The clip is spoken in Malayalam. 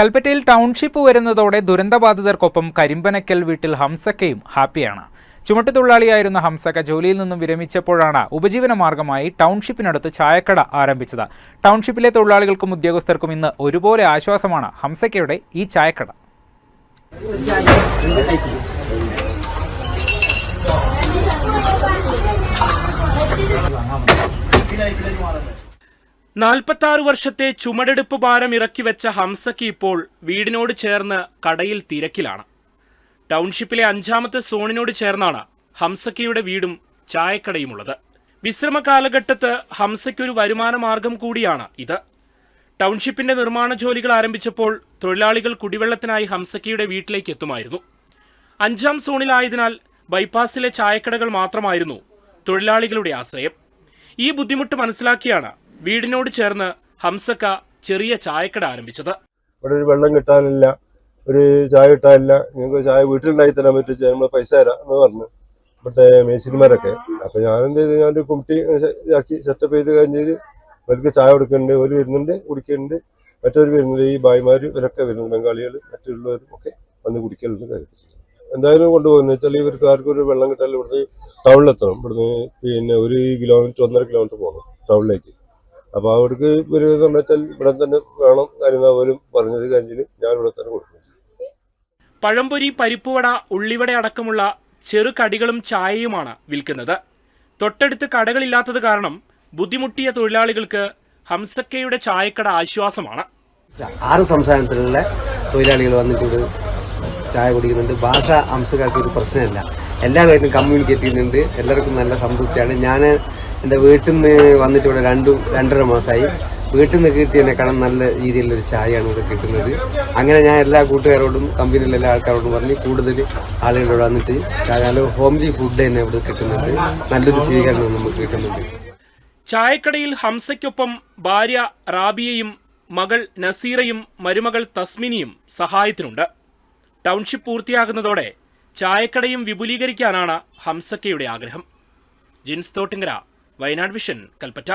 കൽപ്പറ്റയിൽ ടൗൺഷിപ്പ് വരുന്നതോടെ ദുരന്തബാധിതർക്കൊപ്പം കരിമ്പനക്കൽ വീട്ടിൽ ഹംസക്കയും ഹാപ്പിയാണ്. ചുമട്ടുതൊഴിലാളിയായിരുന്ന ഹംസക്ക ജോലിയിൽ നിന്നും വിരമിച്ചപ്പോഴാണ് ഉപജീവന മാർഗമായി ടൗൺഷിപ്പിനടുത്ത് ചായക്കട ആരംഭിച്ചത്. ടൗൺഷിപ്പിലെ തൊഴിലാളികൾക്കും ഉദ്യോഗസ്ഥർക്കും ഇന്ന് ഒരുപോലെ ആശ്വാസമാണ് ഹംസക്കയുടെ ഈ ചായക്കട. നാൽപ്പത്താറ് വർഷത്തെ ചുമടെടുപ്പ് ഭാരം ഇറക്കി വെച്ച ഹംസയ്ക്ക് ഇപ്പോൾ വീടിനോട് ചേർന്ന് കടയിൽ തിരക്കിലാണ്. ടൗൺഷിപ്പിലെ അഞ്ചാമത്തെ സോണിനോട് ചേർന്നാണ് ഹംസക്കയുടെ വീടും ചായക്കടയുമുള്ളത്. വിശ്രമ കാലഘട്ടത്ത് ഹംസയ്ക്കൊരു വരുമാന മാർഗം കൂടിയാണ് ഇത്. ടൗൺഷിപ്പിന്റെ നിർമ്മാണ ജോലികൾ ആരംഭിച്ചപ്പോൾ തൊഴിലാളികൾ കുടിവെള്ളത്തിനായി ഹംസക്കയുടെ വീട്ടിലേക്ക് എത്തുമായിരുന്നു. അഞ്ചാം സോണിലായതിനാൽ ബൈപ്പാസിലെ ചായക്കടകൾ മാത്രമായിരുന്നു തൊഴിലാളികളുടെ ആശ്രയം. ഈ ബുദ്ധിമുട്ട് മനസ്സിലാക്കിയാണ് വീടിനോട് ചേർന്ന് ഹംസക്ക ചെറിയ ചായക്കട ആരംഭിച്ചത്. ഇവിടെ ഒരു വെള്ളം കിട്ടാനില്ല ഒരു ചായ കിട്ടാനില്ല. നിങ്ങൾക്ക് ചായ വീട്ടിലുണ്ടാക്കി തരാൻ പറ്റും നമ്മൾ പൈസ തരാം എന്ന് പറഞ്ഞു. ഇവിടുത്തെ മേശിന്മാരൊക്കെ അപ്പൊ ഞാൻ എന്ത് ചെയ്തു? ഞാനൊരു കുമിട്ടി ഇതാക്കി സെറ്റപ്പ് ചെയ്ത് കഴിഞ്ഞാൽ അവർക്ക് ചായ കൊടുക്കുന്നുണ്ട്. ഒരു വരുന്നുണ്ട് കുടിക്കുന്നുണ്ട്. മറ്റൊരു വരുന്നുണ്ട്. ഈ ഭായിമാർ ഇവരൊക്കെ വരുന്നുണ്ട്. ബംഗാളികൾ മറ്റുള്ളവരും ഒക്കെ വന്ന് കുടിക്കലുണ്ട് കാര്യം എന്തായാലും കൊണ്ടുപോകുന്നത് വെച്ചാൽ ഇവർക്ക് ആർക്കും ഒരു വെള്ളം കിട്ടാൻ ഇവിടുന്ന് ടൗണിലെത്തണം ഇവിടുന്ന് പിന്നെ ഒരു കിലോമീറ്റർ ഒന്നര കിലോമീറ്റർ പോകണം ടൗണിലേക്ക് അപ്പൊ അവർക്ക് ഒരു വെച്ചാൽ ഇവിടെ തന്നെ വേണം കാര്യം പോലും പറഞ്ഞത് കഴിഞ്ഞിട്ട് ഞാൻ ഇവിടെ തന്നെ കൊടുക്കും. പഴംപൊരി പരിപ്പുവട ഉള്ളിവട അടക്കമുള്ള ചെറുകടികളും ചായയുമാണ് വിൽക്കുന്നത്. തൊട്ടടുത്ത് കടകളില്ലാത്തത് കാരണം ബുദ്ധിമുട്ടിയ തൊഴിലാളികൾക്ക് ഹംസക്കയുടെ ചായക്കട ആശ്വാസമാണ്. ആറ് സംസ്ഥാനത്തിലുള്ള തൊഴിലാളികൾ വന്നിട്ട് ഇവിടെ ചായ കുടിക്കുന്നുണ്ട്. ഭാഷ ഹംസക്കാർക്ക് ഒരു പ്രശ്നമില്ല. എല്ലാവരുമായിട്ടും കമ്മ്യൂണിക്കേറ്റ് ചെയ്യുന്നുണ്ട്. എല്ലാവർക്കും നല്ല സംതൃപ്തിയാണ്. ഞാൻ എന്റെ വീട്ടിൽ നിന്ന് വന്നിട്ട് ഇവിടെ രണ്ടു രണ്ടര മാസമായി വീട്ടിൽ നിന്ന് കിട്ടിയതിനേക്കാളും നല്ല രീതിയിലുള്ളൊരു ചായയാണ് ഇവിടെ കിട്ടുന്നത്. അങ്ങനെ ഞാൻ എല്ലാ കൂട്ടുകാരോടും കമ്പനിയിലെ എല്ലാ ആൾക്കാരോടും പറഞ്ഞ് കൂടുതൽ ആളുകളോട് വന്നിട്ട് നല്ല ഹോംലി ഫുഡ് തന്നെ ഇവിടെ കിട്ടുന്നത്. നല്ലൊരു സ്വീകരണം നമുക്ക് കിട്ടുന്നുണ്ട് ചായക്കടയിൽ ഹംസയ്ക്കൊപ്പം ഭാര്യ റാബിയയും മകൾ നസീറയും മരുമകൾ തസ്മിനിയും സഹായത്തിനുണ്ട്. ടൗൺഷിപ്പ് പൂർത്തിയാകുന്നതോടെ ചായക്കടയും വിപുലീകരിക്കാനാണ് ഹംസക്കയുടെ ആഗ്രഹം. ജിൻസ് തോട്ടിങ്കര വയനാട് വിഷൻ കൽപ്പറ്റ.